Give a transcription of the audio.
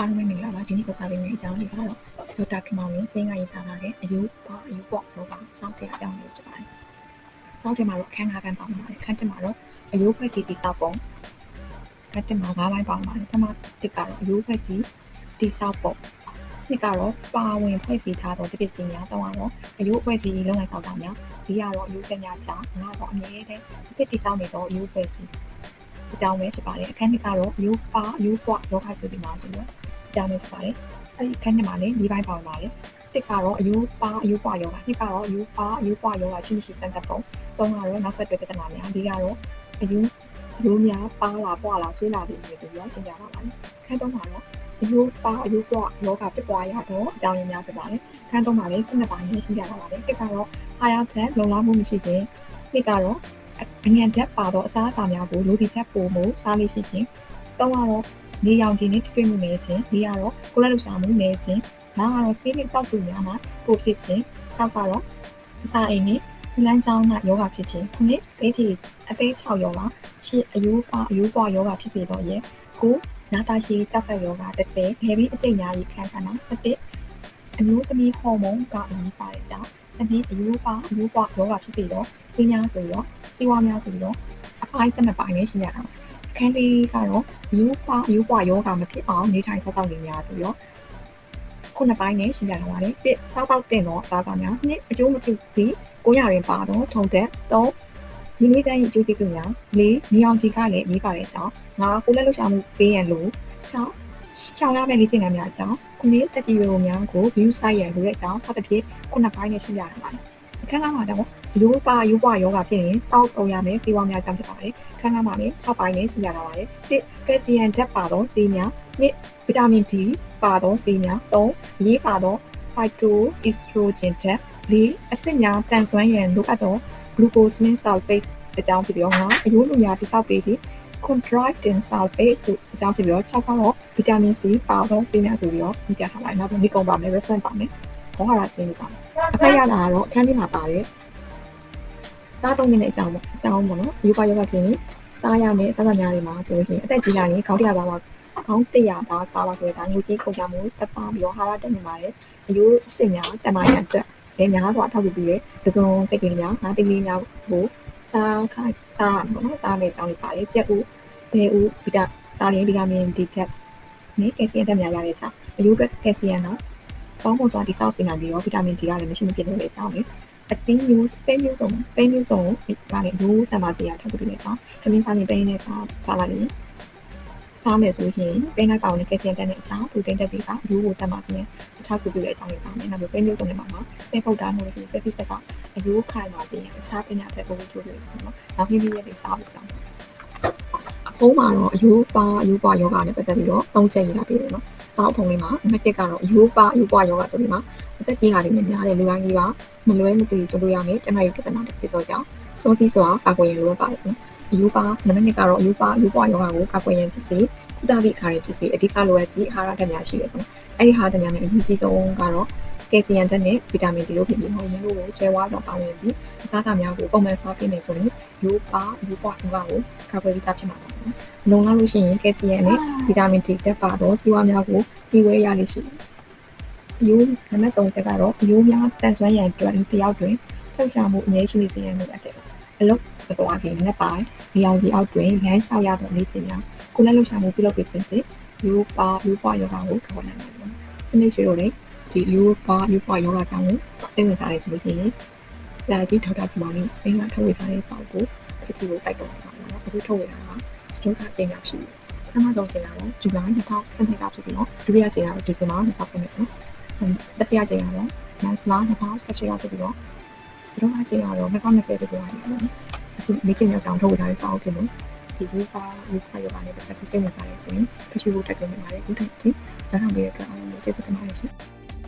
အားလုံးပဲမင်္ဂလာပါဒီနေ့ကတော့ပြင်အကြောင်းလေးကတော့ဒေါက်တာခင်မောင်ရင်ပင်ကရေးသားထားတဲ့အယူပေါ့အယူပေါ့လောကစောင့်တဲ့အကြောင်းလေးဖြစ်ပါတယ်။စောင့်တဲ့မှာတော့ခန်းငါးခန်းပေါင်းပါတယ်။ခန်းတက်မှာတော့အယူဖွဲ့စီတိဆောက်ပုံခန်းတက်မှာ၅ပိုင်းပေါင်းပါတယ်။ပထမတစ်ကတော့အယူဖွဲ့စီတိဆောက်ပုံနှစ်ကတော့ပါဝင်ဖွဲ့စည်းထားသောတပည့်စီများတော့ကတော့အယူအဖွဲ့စီလုံးဝဆောက်တာများဒီကတော့အယူကညာချငါတော့အမြဲတမ်းတစ်တိဆောက်နေသောအယူအဖွဲ့စီအကြောင်းပဲဖြစ်ပါတယ်အခန်းတစ်ကတော့အယူပါအယူပွားလောကဆိုဒီမှာပြီးတော့အ ကြောင်းပဲဖြစ်ပါတယ်အဲဒီအခန်းနှစ်မှာလည်း၄ပိုင်းပါဝင်ပါတယ်တစ်ကတော့အယူပါအယူပွားယောဂနှစ်ကတော့အယူပါအယူပွားယောဂရှိမရှိစမ်းသပ်ပုံသုံးကတော့နောက်ဆက်တွဲပြဿနာများဒီကတော့အယူရိုးများပါလာပွားလာဆွေးလာပြီးဆိုပြီးတော့ရှင်းပြပါပါတယ်ခန်းသုံးမှာတော့အယိုးပါအယိုးပွားယောဂဖြစ်ပွားရတော့အကြောင်းရင်းများဖြစ်ပါတယ်။ခန်းသုံးပါလေ12ပိုင်းနဲ့ရှင်းပြလာပါတယ်။တစ်ကတော့အားရဖက်လုံလောက်မှုမရှိခြင်း။နှစ်ကတော့အញ្ញံတက်ပါတော့အစားအစာများကိုလူဒီချက်ပို့မှုစားလို့ရှိခြင်း။သုံးကတော့ နေရောင်ခြင်းနဲ့ထိတွေ့မှုနေခြင်း။လေးကတော့ကိုယ်လက်လှရှာမှုနေခြင်း။နောက်ကတော့ဆေးလိတောက်သူများမှာပို့ဖြစ်ခြင်း။၆ကတော့အစာအိမ်နဲ့လမ်းကြောင်းကယောဂဖြစ်ခြင်းခုနှစ်အသေးအသေး6ယောဂရှစ်အယိုးပါအယိုးပွားယောဂဖြစ်စေတော့ရဲ့ကိုနာတာရှည်ကြောက်ကယောဂ30ဘယ်ပြီးအကျိတ်များကြီးခံခံတာ17အမျိုးသမီးဟော်မုန်းကအရေးပါတဲ့ကြောင့်စနစ်အယိုးပါအယိုးပွားယောဂဖြစ်စေတော့စီးများဆိုပြီးတော့စီးဝါများဆိုပြီးတော့အပိုင်း12ပိုင်းနဲ့ရှင်းရတာအ ခန်းလေးကတော့အယိုးပွားအယိုးပွားယောဂမဖြစ်အောင်နေထိုင်စောင့်နေများဆိုပြီးတော့ခုနှစ်ပိုင်းနဲ့ရှင်းပြထားပါတယ်တစ်စောက်တော့တင်တော့အစားအစာများနှစ်အကျိုးမဖြစ်ပြီးကိုရရင်ပါတော့ထုံတက်သုံးညီမကျန်းရဲ့အကျိုးကျေးဇူးများ၄မြေအောင်ကြီးကလည်းရေးပါတဲ့အကြောင်းငါကိုလက်လှူရှာမှုပေးရန်လို့6ရှောင်းရမယ့်လေ့ကျင့်ခန်းများအကြောင်းခုနှစ်တက်တီရိုများကို view site ရန်လိုတဲ့အကြောင်းစသဖြင့်ခုနှစ်ပိုင်းနဲ့ရှင်းပြထားပါတယ်အ ခန်းကမှာတော့ရိုးပါရိုးပွားယောဂဖြစ်ရင်တောက်တုံရမယ်စီးပွားများအကြောင်းဖြစ်ပါတယ်အခန်းကမှာလည်း6ပိုင်းနဲ့ရှင်းပြထားပါတယ်တစ်ကယ်ဆီယမ်ဓာတ်ပါသောစီးများနှစ်ဗီတာမင် D ပါသောစီးများ၃ရေးပါသော phytoestrogen ဓာတ်၄အဆစ်များတန်ဆွမ်းရန်လိုအပ်သော glucosamine sulfate အကြောင်းဖြစ်ပြီးတော့ငါအယိုးလူများတိစောက်ပေးပြီး chondroitin sulfate ဆိုအကြောင်းဖြစ်ပြီးတော့6ကတော့ vitamin C ပါတော့ဆေးများဆိုပြီးတော့ပြထားပါတယ်နောက်ပြီးဒီကုံပါမယ် reference ပါမယ် ဘောဟာရဆေးနေပါမယ်အဖက်ရတာကတော့အခန်းထဲမှာပါတယ်စားသုံးနေတဲ့အကြောင်းပေါ့အကြောင်းပေါ့နော်ယောဂယောဂဖြစ်ရင်စားရမယ်စားစများတွေမှာဆိုလို့ရှိရင်အသက်ကြီးလာရင်ခေါင်းတရားသားမှာခေါင်းတရားသားစားပါဆိုတဲ့ဒါငွေကြေးကုန်ကြမှုတက်ပါပြီးတော့ဟာရတက်နေပါတယ်အယိုးစစ်များတက်မှရန်အတွက်လည်းများစွာအထောက်အကူပြုတဲ့ပစုံစိတ်ကလေးများငါးတိလေးများကိုစားခိုင်းစားရမှာနော်စားမယ့်အကြောင်းလေးပါတယ်ကြက်ဥဘဲဥဗီတာစားရင်ဗီတာမင် D တက်နဲ့ကယ်ဆီယမ်တက်များရတဲ့အကြောင်းအယိုးအတွက်ကယ်ဆီယမ်တော့ ပေါင်းဖို့ဆိုတာတိစောက်စေနိုင်ပြီးတော့ဗီတာမင် D ကလည်းမရှိမဖြစ်တဲ့အကြောင်းလေအတင်းမျိုးပဲမျိုးစုံပဲမျိုးစုံကလည်းရိုးတံပါတရားထောက်ပြီးတဲ့အကြောင်းခမင်းစားနေပဲနဲ့စားစားလိုက်ရင်စားမယ်ဆိုရင်ပဲနှကောင်နဲ့ကယ်ဆီယမ်တက်တဲ့အကြောင်းပရိုတိန်းတက်ပြီးကရိုးကိုတက်ပါစေနဲ့အထောက်အကူပြုတဲ့အကြောင်းလေးပါမယ်။နောက်ပြီးပဲမျိုးစုံတွေမှာပဲပုတ်တာမျိုးတွေပဲဖြစ်စက်ကအရိုးခိုင်ပါပြီးရင်အခြားပညာထက်ပို့ချိုးလို့ဆိုတော့နောက်ပြီးပြီးရဲ့စားဖို့ကြောင်းအဖုံးမှာတော့အယိုးပါအယိုးပွားယောဂနဲ့ပတ်သက်ပြီးတော့သုံးချက်ရတာပြီးတယ်နော်။ စောက်ဖုံလေးမှာအမှတ်1ကတော့အယိုးပါအယိုးပွားယောဂဆိုပြီးမှအသက်ကြီးလာတဲ့များတဲ့လူတိုင်းကြီးပါမလွဲမသွေကြလို့ရမယ်။ကျမရဲ့ပြဿနာတွေဖြစ်တော့ကြောင်းစိုးစီးစွာကာကွယ်ရလို့ပါတယ်နော်။အယိုးပါနံပါတ်2ကတော့အယိုးပါအယိုးပွားယောဂကိုကာကွယ်ရန်ဖြစ်စေကုသသည့်အခါတွေဖြစ်စေအဓိကလိုအပ်သည့်အာဟာရဓာတ်များရှိတယ်ပေါ့။အဲ့ဒီဟာဓာတ်များနဲ့အရေးကြီးဆုံးကတော့ကယ်ဆီယမ်ဓာတ်နဲ့ဗီတာမင် D တို့ဖြစ်ပြီးဟောရင်းတို့ကိုကျဲဝါတော့ပါဝင်ပြီးအစားအစာများကိုပုံမှန်စားပေးမယ်ဆိုရင်ရိုးပါရိုးပွားဟောကိုကာကွယ်ပြီးသားဖြစ်မှာပါနော်။လုံလောက်လို့ရှိရင်ကယ်ဆီယမ်နဲ့ ဗီတာမင် D တက်ပါတော့စီးပွားများကိုပြီးဝဲရလိမ့်ရှိတယ်။ရိုးနံပါတ်3ချက်ကတော့ရိုးများတန်ဆွမ်းရန်အတွက်တယောက်တွင်ထောက်ရှာမှုအများရှိနေစေရန်လိုအပ်တယ်။အလုပ်မတော်ခင်နဲ့ပိုင်းနေအောင်စီအောက်တွင်လမ်းလျှောက်ရတဲ့လေ့ကျင့်များကိုလည်းလှုပ်ရှားမှုပြုလုပ်ပေးခြင်းဖြင့်ရိုးပါရိုးပွားယောဂကိုကာကွယ်နိုင်တယ်နော်။စနစ်ရှိတော့လေဒီယူပါယူပါယောဂကြောင့်စိတ်ဝင်စားရဆိုလို့ရှိရင်ဆရာကြီးထောက်တာဒီမောင်လေးစိတ်ကထုတ်ဝေထားတဲ့စာအုပ်ကိုတစ်ချီကိုတိုက်တော့တာနော်အခုထုတ်ဝေတာကစတိုးကအချိန်ကဖြစ်တယ်ပထ မဆုံးချိန်ကတော့ဇူလိုင်2012ကဖြစ်ပြီးတော့ဒုတိယချိန်ကတော့ဒီဇင်ဘာ2012နော်တတိယချိန်ကတော့မတ်လ2018ကဖြစ်ပြီးတော့စတိုးကချိန်ကတော့2020ဖြစ်ပြီးတော့နော်အခုမိချင်းရောက်တောင်ထုတ်ဝေထားတဲ့စာအုပ်ဖြစ်လို့ဒီဘူပါဘူပါယောဂနဲ့ပတ်သက်ပြီးစိတ်ဝင်စားရဆိုရင်ဖချူကိုတက်ကြနေပါတယ်အခုထိနောက်ထပ်ပြီးတဲ့အတွက်အားလုံးကိုကျေးဇူးတင်ပါတယ်ရှင်